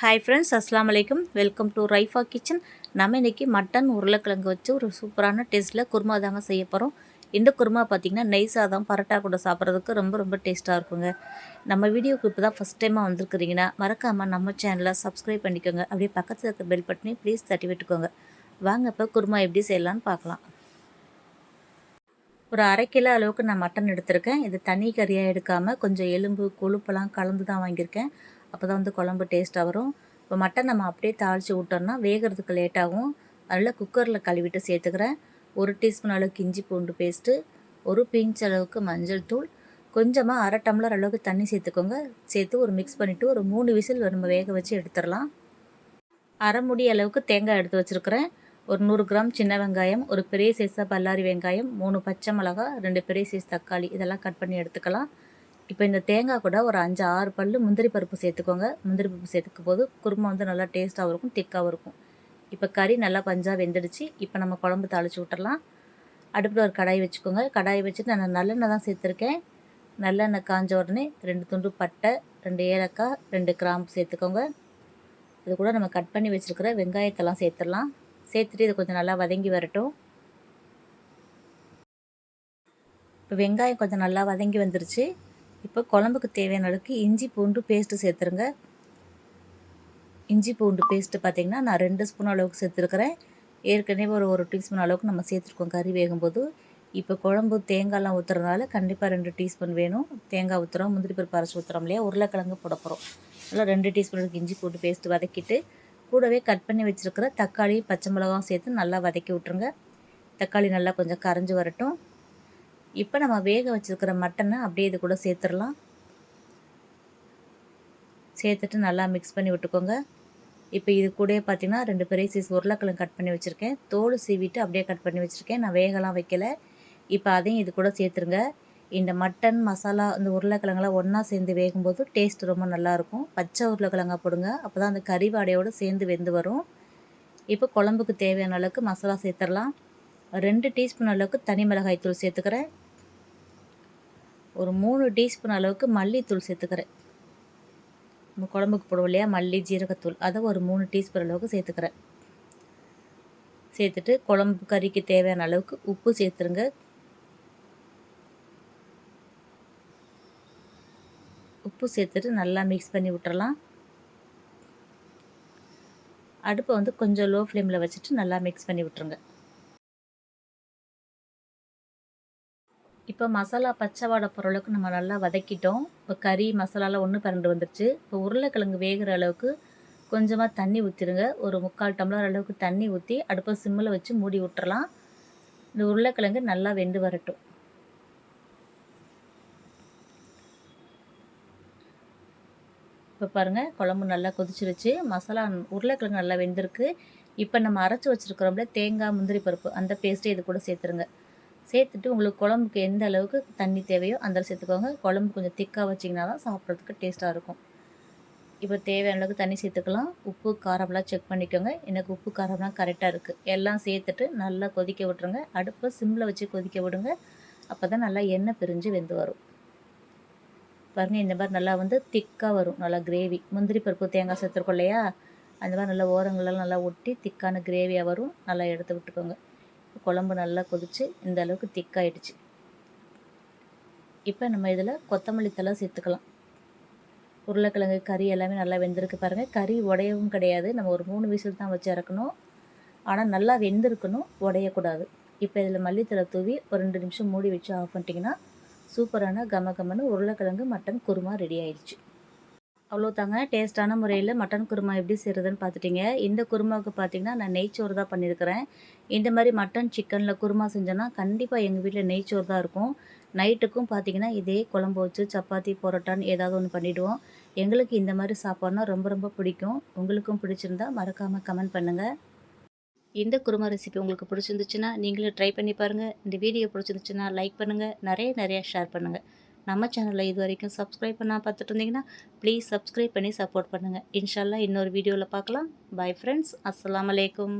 Hi friends அஸ்லாம் வலைக்கம் welcome to Raifa kitchen நம்ம இன்றைக்கி மட்டன் உருளைக்கிழங்கு வச்சு ஒரு சூப்பரான டேஸ்ட்டில் குருமா தாங்க செய்ய போகிறோம் இந்த குருமா பார்த்திங்கன்னா நெய் சாதம் பரோட்டா கூட சாப்பிட்றதுக்கு ரொம்ப ரொம்ப டேஸ்ட்டாக இருக்குங்க. நம்ம வீடியோக்கு இப்போ தான் ஃபஸ்ட் டைமாக வந்திருக்கிறீங்கன்னா மறக்காமல் நம்ம சேனலை சப்ஸ்கிரைப் பண்ணிக்கோங்க. அப்படியே பக்கத்தில் இருக்க பெல் பட்டினே ப்ளீஸ் தட்டி விட்டுக்கோங்க. வாங்க இப்போ குருமா எப்படி செய்யலான்னு பார்க்கலாம். ஒரு அரை கிலோ அளவுக்கு நான் மட்டன் எடுத்திருக்கேன். இது தனி கறியாக எடுக்காமல் கொஞ்சம் எலும்பு கொழுப்பெல்லாம் கலந்து தான் வாங்கியிருக்கேன். அப்போ தான் வந்து குழம்பு டேஸ்ட்டாக வரும். இப்போ மட்டன் நம்ம அப்படியே தாளித்து விட்டோம்னா வேகிறதுக்கு லேட்டாகும் அதில் குக்கரில் கழுவிட்டு சேர்த்துக்கிறேன். ஒரு டீஸ்பூன் அளவுக்கு இஞ்சி பூண்டு பேஸ்ட்டு ஒரு பிஞ்ச் அளவுக்கு மஞ்சள் தூள் கொஞ்சமாக அரை டம்ளர் அளவுக்கு தண்ணி சேர்த்துக்கோங்க. சேர்த்து ஒரு மிக்ஸ் பண்ணிவிட்டு ஒரு மூணு விசில் நம்ம வேக வச்சு எடுத்துடலாம். அரை முடி அளவுக்கு தேங்காய் எடுத்து வச்சுருக்கிறேன். ஒரு நூறு கிராம் சின்ன வெங்காயம் ஒரு பெரிய சைஸாக பல்லாரி வெங்காயம் மூணு பச்சை மிளகா ரெண்டு பெரிய சைஸ் தக்காளி இதெல்லாம் கட் பண்ணி எடுத்துக்கலாம். இப்போ இந்த தேங்காய் கூட ஒரு அஞ்சு ஆறு பல் முந்திரி பருப்பு சேர்த்துக்கோங்க. முந்திரி பருப்பு சேர்த்துக்கும் போது குருமா வந்து நல்லா டேஸ்ட்டாகவும் இருக்கும் திக்காகவும் இருக்கும். இப்போ கறி நல்லா பஞ்சாக வெந்துடுச்சு. இப்போ நம்ம குழம்பு தாளித்து விட்டுறலாம். அடுப்பில் ஒரு கடாய் வச்சுக்கோங்க. கடாயை வச்சுட்டு நான் நல்லெண்ணெய் தான் சேர்த்துருக்கேன். நல்லெண்ணெய் காஞ்ச உடனே ரெண்டு துண்டு பட்டை ரெண்டு ஏலக்காய் ரெண்டு கிராம்பு சேர்த்துக்கோங்க. இது கூட நம்ம கட் பண்ணி வச்சுருக்கிற வெங்காயத்தெல்லாம் சேர்த்துடலாம். சேர்த்துட்டு இது கொஞ்சம் நல்லா வதங்கி வரட்டும். இப்போ வெங்காயம் கொஞ்சம் நல்லா வதங்கி வந்துருச்சு. இப்போ குழம்புக்கு தேவையான அளவுக்கு இஞ்சி பூண்டு பேஸ்ட்டு சேர்த்துருங்க. இஞ்சி பூண்டு பேஸ்ட்டு பார்த்திங்கன்னா நான் ரெண்டு ஸ்பூன் அளவுக்கு சேர்த்துருக்குறேன். ஏற்கனவே ஒரு ஒரு டீஸ்பூன் அளவுக்கு நம்ம சேர்த்துருக்கோம் கறி வேகும்போது. இப்போ குழம்பு தேங்காய்லாம் ஊற்றுறதுனால கண்டிப்பாக ரெண்டு டீஸ்பூன் வேணும். தேங்காய் ஊற்றுறோம் முந்திரி பருப்பு அரைச்சி ஊற்றுறோம் இல்லையா? உருளைக்கிழங்கு போட போகிறோம் நல்லா ரெண்டு டீஸ்பூன் இஞ்சி பூண்டு பேஸ்ட்டு வதக்கிட்டு கூடவே கட் பண்ணி வச்சுருக்கிற தக்காளி பச்சை மிளகாவும் சேர்த்து நல்லா வதக்கி விட்ருங்க தக்காளி நல்லா கொஞ்சம் கரைஞ்சி வரட்டும். இப்போ நம்ம வேக வச்சுருக்கிற மட்டனை அப்படியே இது கூட சேர்த்துடலாம். சேர்த்துட்டு நல்லா மிக்ஸ் பண்ணி விட்டுக்கோங்க. இப்போ இது கூட பார்த்திங்கன்னா ரெண்டு பெரிய சைஸ் உருளைக்கிழங்கு கட் பண்ணி வச்சுருக்கேன். தோல் சீவிட்டு அப்படியே கட் பண்ணி வச்சுருக்கேன். நான் வேகலாம் வைக்கலை. இப்போ அதையும் இது கூட சேர்த்துருங்க. இந்த மட்டன் மசாலா இந்த உருளைக்கிழங்குலாம் ஒன்றா சேர்ந்து வேகும்போது டேஸ்ட் ரொம்ப நல்லாயிருக்கும். பச்சை உருளைக்கிழங்கா போடுங்க. அப்போ தான் அந்த கறி வாடையோடு சேர்ந்து வெந்து வரும். இப்போ குழம்புக்கு தேவையான அளவுக்கு மசாலா சேர்த்துடலாம். ரெண்டு டீஸ்பூன் அளவுக்கு தனி மிளகாய் தூள் சேர்த்துக்கிறேன். ஒரு மூணு டீஸ்பூன் அளவுக்கு மல்லித்தூள் சேர்த்துக்கிறேன். நம்ம குழம்புக்கு போடுவோம் இல்லையா? மல்லி ஜீரகத்தூள். அதை ஒரு மூணு டீஸ்பூன் அளவுக்கு சேர்த்துக்கிறேன். சேர்த்துட்டு குழம்பு கறிக்கு தேவையான அளவுக்கு உப்பு சேர்த்துருங்க. உப்பு சேர்த்துட்டு நல்லா மிக்ஸ் பண்ணி விட்டுறலாம். அடுப்பை வந்து கொஞ்சம் லோ ஃப்ளேமில் வச்சுட்டு நல்லா மிக்ஸ் பண்ணி விட்டுருங்க. இப்போ மசாலா பச்சை வாடை பொருளுக்கு நம்ம நல்லா வதக்கிட்டோம். இப்போ கறி மசாலாலாம் ஒன்று பரண்டு வந்துருச்சு. இப்போ உருளைக்கிழங்கு வேகிற அளவுக்கு கொஞ்சமாக தண்ணி ஊற்றிடுங்க ஒரு முக்கால் டம்ளர் அளவுக்கு தண்ணி ஊற்றி அடுப்பை சிம்மில் வச்சு மூடி விட்டுறலாம். இந்த உருளைக்கிழங்கு நல்லா வெந்து வரட்டும். இப்போ பாருங்கள் குழம்பு நல்லா கொதிச்சிருச்சு. மசாலா உருளைக்கிழங்கு நல்லா வெந்திருக்கு. இப்போ நம்ம அரைச்சி வச்சுருக்கிறோம்ல தேங்காய் முந்திரி பருப்பு அந்த பேஸ்ட்டை இது கூட சேர்த்துருங்க. சேர்த்துட்டு உங்களுக்கு குழம்புக்கு எந்த அளவுக்கு தண்ணி தேவையோ அந்த சேர்த்துக்கோங்க. குழம்பு கொஞ்சம் திக்காக வச்சிங்கன்னா தான் சாப்பிட்றதுக்கு டேஸ்ட்டாக இருக்கும். இப்போ தேவையான அளவுக்கு தண்ணி சேர்த்துக்கலாம். உப்பு காரம்லாம் செக் பண்ணிக்கோங்க. எனக்கு உப்பு காரம்லாம் கரெக்டாக இருக்குது எல்லாம் சேர்த்துட்டு நல்லா கொதிக்க விட்ருங்க அடுப்பை சிம்மில் வச்சு கொதிக்க விடுங்க. அப்போ தான் நல்லா எண்ணெய் பிரிஞ்சு வெந்து வரும். பாருங்கள் இந்த மாதிரி நல்லா வந்து திக்காக வரும். நல்லா கிரேவி முந்திரி பருப்பு தேங்காய் சேர்த்துருக்கோம் இல்லையா? அந்த மாதிரி நல்லா ஓரங்களெல்லாம் நல்லா ஒட்டி திக்கான கிரேவியாக வரும். நல்லா எடுத்து விட்டுக்கோங்க. குழம்பு நல்லா கொதித்து இந்த அளவுக்கு திக்காயிடுச்சு. இப்போ நம்ம இதில் கொத்தமல்லி தலை சேர்த்துக்கலாம். உருளைக்கிழங்கு கறி எல்லாமே நல்லா வெந்திருக்கு பாருங்கள் கறி உடையவும் கிடையாது. நம்ம ஒரு மூணு விசில் தான் வச்சு இறக்கணும் ஆனால் நல்லா வெந்திருக்கணும். உடையக்கூடாது. இப்போ இதில் மல்லித்தலை தூவி ஒரு ரெண்டு நிமிஷம் மூடி வச்சு ஆஃப் பண்ணிட்டிங்கன்னா சூப்பரான கம கமன்னு உருளைக்கிழங்கு மட்டன் குருமா ரெடி ஆயிடுச்சு. அவ்வளோ தாங்க டேஸ்ட்டான முறையில் மட்டன் குருமா எப்படி செய்கிறதுன்னு பார்த்துட்டிங்க. இந்த குருமாவுக்கு பார்த்தீங்கன்னா நான் நெய்ச்சோறு தான் பண்ணியிருக்கிறேன். இந்த மாதிரி மட்டன் சிக்கனில் குருமா செஞ்சோன்னா கண்டிப்பாக எங்கள் வீட்டில் நெய்ச்சோறு தான் இருக்கும். நைட்டுக்கும் பார்த்தீங்கன்னா இதே குழம்பு வச்சு சப்பாத்தி பரோட்டான்னு ஏதாவது ஒன்று பண்ணிவிடுவோம் எங்களுக்கு இந்த மாதிரி சாப்பாடுனா ரொம்ப ரொம்ப பிடிக்கும். உங்களுக்கும் பிடிச்சிருந்தா மறக்காமல் கமெண்ட் பண்ணுங்கள் இந்த குருமா ரெசிபி உங்களுக்கு பிடிச்சிருந்துச்சுன்னா நீங்களும் ட்ரை பண்ணி பாருங்கள் இந்த வீடியோ பிடிச்சிருந்துச்சுன்னா லைக் பண்ணுங்கள் நிறைய நிறையா ஷேர் பண்ணுங்கள் நம்ம சேனலில் இது வரைக்கும் சப்ஸ்கிரைப் பண்ணால் பார்த்துட்டு இருந்தீங்கன்னா ப்ளீஸ் சப்ஸ்கிரைப் பண்ணி சப்போர்ட் பண்ணுங்கள் இன்ஷால்லா இன்னொரு வீடியோவில் பார்க்கலாம். பாய் ஃப்ரெண்ட்ஸ் அஸ்லாம் வலைக்கம்